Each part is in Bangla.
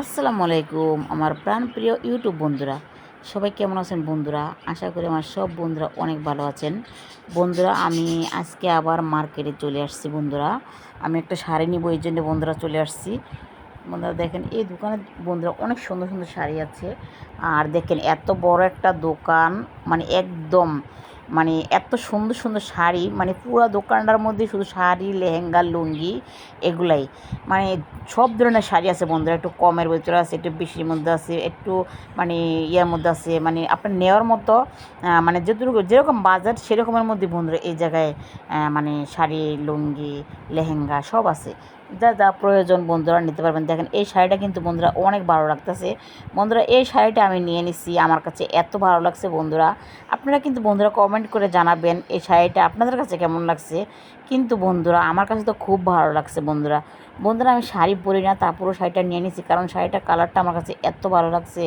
আসসালামু আলাইকুম, আমার প্রাণপ্রিয় ইউটিউব বন্ধুরা। সবাই কেমন আছেন বন্ধুরা? আশা করি আমার সব বন্ধুরা অনেক ভালো আছেন। বন্ধুরা, আমি আজকে আবার মার্কেটে চলে আসছি বন্ধুরা। আমি একটা শাড়ি নিব, এই জন্য বন্ধুরা চলে আসছি। বন্ধুরা, দেখেন, এই দোকানে বন্ধুরা অনেক সুন্দর সুন্দর শাড়ি আছে। আর দেখেন, এত বড় একটা দোকান মানে একদম মানে এত সুন্দর সুন্দর শাড়ি মানে পুরো দোকানটার মধ্যে শুধু শাড়ি, লেহেঙ্গা, লুঙ্গি এগুলাই। মানে সব ধরনের শাড়ি আছে বন্ধুরা, একটু কমের ভিতরে আছে, একটু বেশির মধ্যে আছে, একটু মানে ইয়ার মধ্যে আছে মানে আপনার নেওয়ার মতো মানে যতটুকু, যেরকম বাজার সেরকমের মধ্যে বন্ধুরা এই জায়গায় মানে শাড়ি, লুঙ্গি, লেহেঙ্গা সব আছে। যা যা প্রয়োজন বন্ধুরা নিতে পারবেন। দেখেন, এই শাড়িটা কিন্তু বন্ধুরা অনেক ভালো লাগতেছে। বন্ধুরা, এই শাড়িটা আমি নিয়ে নিছি, আমার কাছে এত ভালো লাগছে বন্ধুরা। আপনারা কিন্তু বন্ধুরা কমেন্ট করে জানাবেন, এই শাড়িটা আপনাদের কাছে কেমন লাগছে? কিন্তু বন্ধুরা, আমার কাছে তো খুব ভালো লাগছে বন্ধুরা। বন্ধুরা, আমি শাড়ি পরি না, তারপরও শাড়িটা নিয়ে নিছি, কারণ শাড়িটার কালারটা আমার কাছে এত ভালো লাগছে।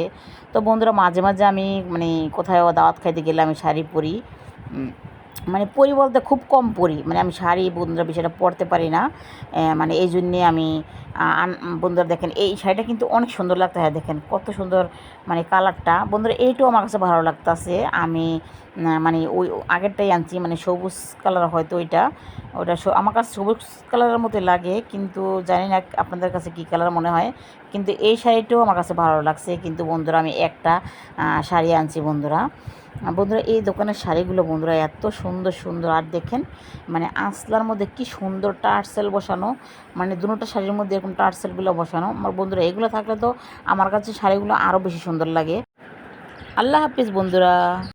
তো বন্ধুরা, মাঝে মাঝে আমি মানে কোথাও দাওয়াত খাইতে গেলে আমি শাড়ি পরি। মানে পরি বলতে খুব কম পরি। মানে আমি শাড়ি বন্ধুরা বিষয়টা পরতে পারি না। মানে এই জন্যে আমি বন্ধুরা দেখেন, এই শাড়িটা কিন্তু অনেক সুন্দর লাগতে হয়, দেখেন, কত সুন্দর মানে কালারটা। বন্ধুরা, এইটাও আমার কাছে ভালো লাগতেছে। আমি মানে ওই আগেরটাই আনছি মানে সবুজ কালার হয়তো ওইটা। ওটা আমার কাছে সবুজ কালারের মতো লাগে, কিন্তু জানি না আপনাদের কাছে কী কালার মনে হয়। কিন্তু এই শাড়িটাও আমার কাছে ভালো লাগছে। কিন্তু বন্ধুরা, আমি একটা শাড়ি আনছি বন্ধুরা। বন্ধুরা, এই দোকানের শাড়িগুলো বন্ধুরা এত সুন্দর সুন্দর। আর দেখেন মানে আঁচলার মধ্যে কি সুন্দর টার্সেল বসানো মানে দুটো শাড়ির মধ্যে এরকম টার্সেলগুলো বসানো। আমার বন্ধুরা, এগুলো থাকলে তো আমার কাছে শাড়িগুলো আরও বেশি সুন্দর লাগে। আল্লাহ হাফিজ বন্ধুরা।